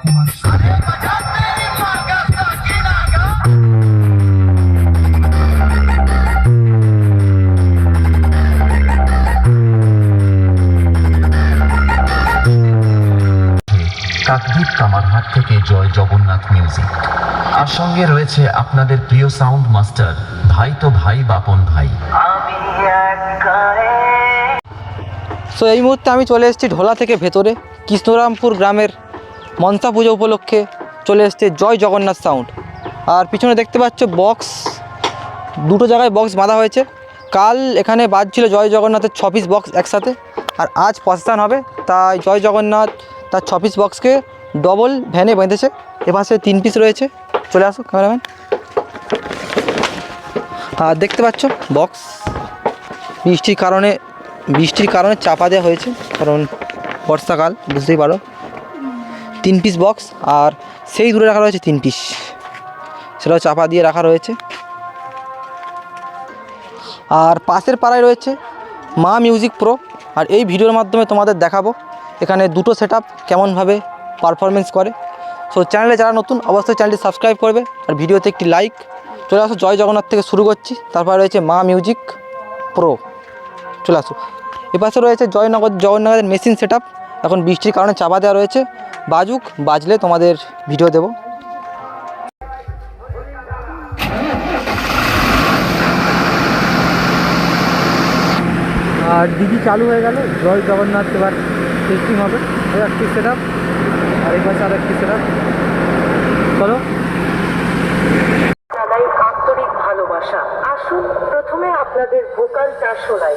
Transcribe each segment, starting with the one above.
সেন। কাকদ্বীপ কামারহাট থেকে জয় জগন্নাথ মিউজিক আর সঙ্গে রয়েছে আপনাদের প্রিয় সাউন্ড মাস্টার ভাই তো ভাই, বাপন ভাই সো এই মুহূর্তে আমি চলে এসেছি ঢোলা থেকে ভেতরে, কৃষ্ণরামপুর গ্রামের মনসা পুজো উপলক্ষে চলে এসছে জয় জগন্নাথ সাউন্ড আর পিছনে দেখতে পাচ্ছ বক্স দুটো জায়গায় বক্স বাঁধা হয়েছে। কাল এখানে বাজছিল জয় জগন্নাথের ছ পিস বক্স একসাথে। আর আজ প্রস্থান হবে, তাই জয় জগন্নাথ তার ছ পিস বক্সকে ডবল ভ্যানে বেঁধেছে। এপাশে তিন পিস রয়েছে। চলে আসো ক্যামেরাম্যান আর দেখতে পাচ্ছ বক্স বৃষ্টির কারণে বৃষ্টির কারণে চাপা দেওয়া হয়েছে, কারণ বর্ষাকাল, বুঝতেই পারো। তিন পিস বক্স আর সেই দূরে রাখা রয়েছে তিন পিস সেটাও চাপা দিয়ে রাখা রয়েছে। আর পাশের পাড়ায় রয়েছে মা মিউজিক প্রো আর এই ভিডিওর মাধ্যমে তোমাদের দেখাবো এখানে দুটো সেট আপ কেমনভাবে পারফরমেন্স করে। সো চ্যানেলে যারা নতুন, অবশ্যই চ্যানেলটি সাবস্ক্রাইব করবে আর ভিডিওতে একটি লাইক চলে আসো, জয় জগন্নাথ থেকে শুরু করছি। তারপরে রয়েছে মা মিউজিক প্রো চলে আসো। এপাশে রয়েছে জয়নগর জগন্নাথের মেশিন সেট এখন বৃষ্টির কারণে চাপা দেওয়া রয়েছে। বাজুক বাজলে তোমাদের ভিডিও দেবো। আর দিদি চালু হয়ে গেল জয় জগন্নাথ এবার টেস্টিং হবে। ওই একটি সেট আর এই পাশে আর একটি সেট চলো আন্তরিক ভালোবাসা। আসুন প্রথমে আপনাদের ভোকালটা শোনাই।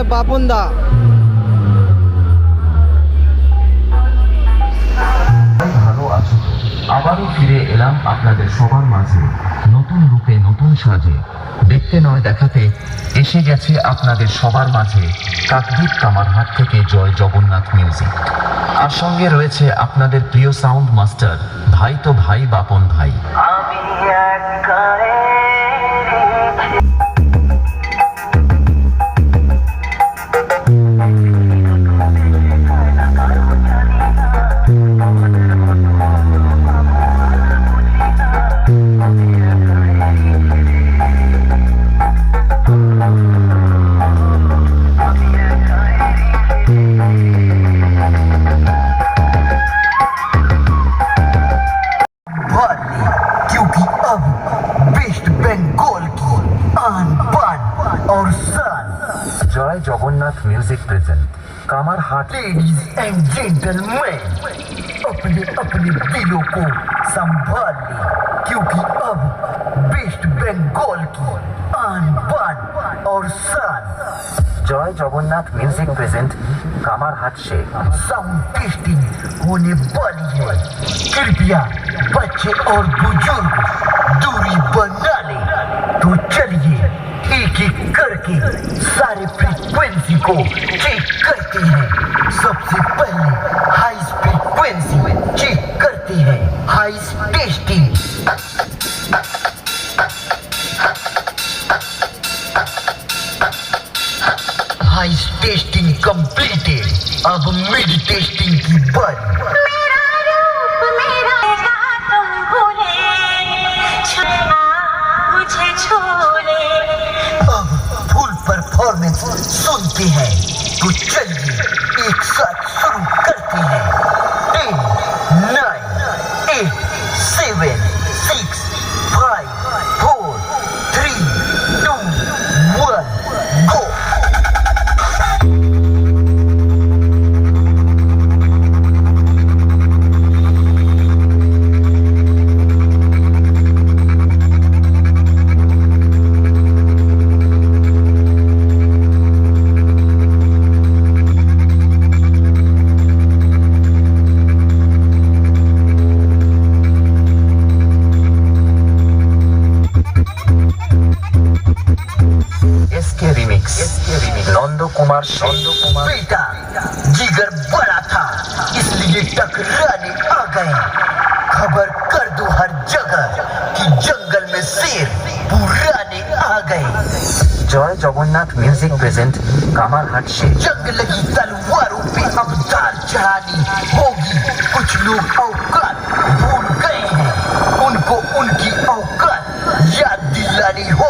এখন বাপন দা? আবারও ফিরে এলাম আপনাদের সবার মাঝে। নতুন রূপে নতুন সাজে। দেখতে নয় দেখাতে এসে গেছে আপনাদের সবার মাঝে কাকদ্বীপ কামারহাট থেকে জয় জগন্নাথ মিউজিক আর সঙ্গে রয়েছে আপনাদের প্রিয় সাউন্ড মাস্টার ভাই তো ভাই বাপন ভাই। আমি अब जगन्नाथ म्यूज़िक प्रेजेंट कामर हाट लेडीज़ एंड जेंटलमैन अपने अपने दिलों को संभाल लें क्योंकि अब बेस्ट बंगाल की आन बान और सान जॉय जगन्नाथ म्यूज़िक प्रेजेंट कामर हाथ से। साउंड टेस्टिंग होने वाली है। कृपया बच्चे और बुज़ुर्ग दूरी बना ले। तो चलिए एक एक करके सारे फ्रिक्वेंसी को चेक करते हैं सबसे पहले हाई फ्रीक्वेंसी चेक करते हैं high testing high testing completed अब मिड टेस्टिंग की बारी मुझे छू परफॉर्मेंस सुनते हैं। तो चलिए एक साथ शुरू करते हैं। टेन नाइन एट सेवन जगह कि जंगल में शेर पुराने आ गए। जय जगन्नाथ म्यूज़िक प्रेजेंट कामारहाट से जंगल की तलवारों पे अवतार चढ़ानी होगी। कुछ लोग औकात भूल गए हैं। उनको उनकी औकात याद दिलानी हो।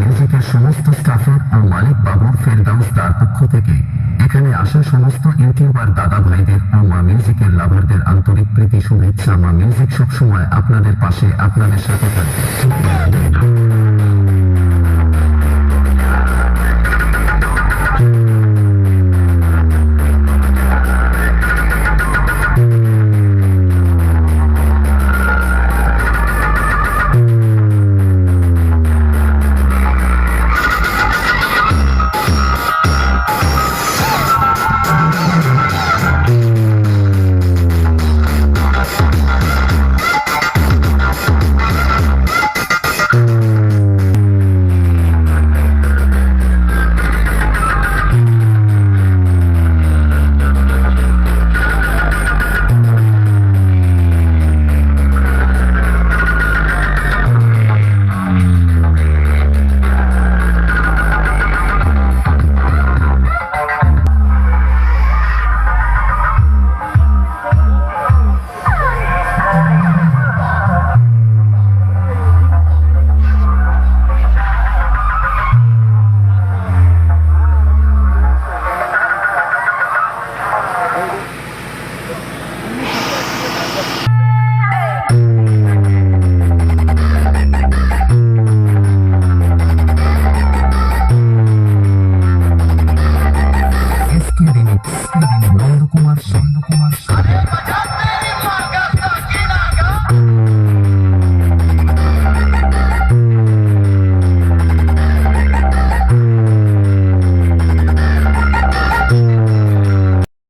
মিউজিকের সমস্ত স্টাফের ও মালিক বাবুর ফেরদাউস তার পক্ষ থেকে এখানে আসা সমস্ত ইউটিউবার দাদা ভাইদের ও মা মিউজিকের লাভারদের আন্তরিক প্রীতি, শুভেচ্ছা। মা মিউজিক সবসময় আপনাদের পাশে, আপনাদের সাথে থাকবে।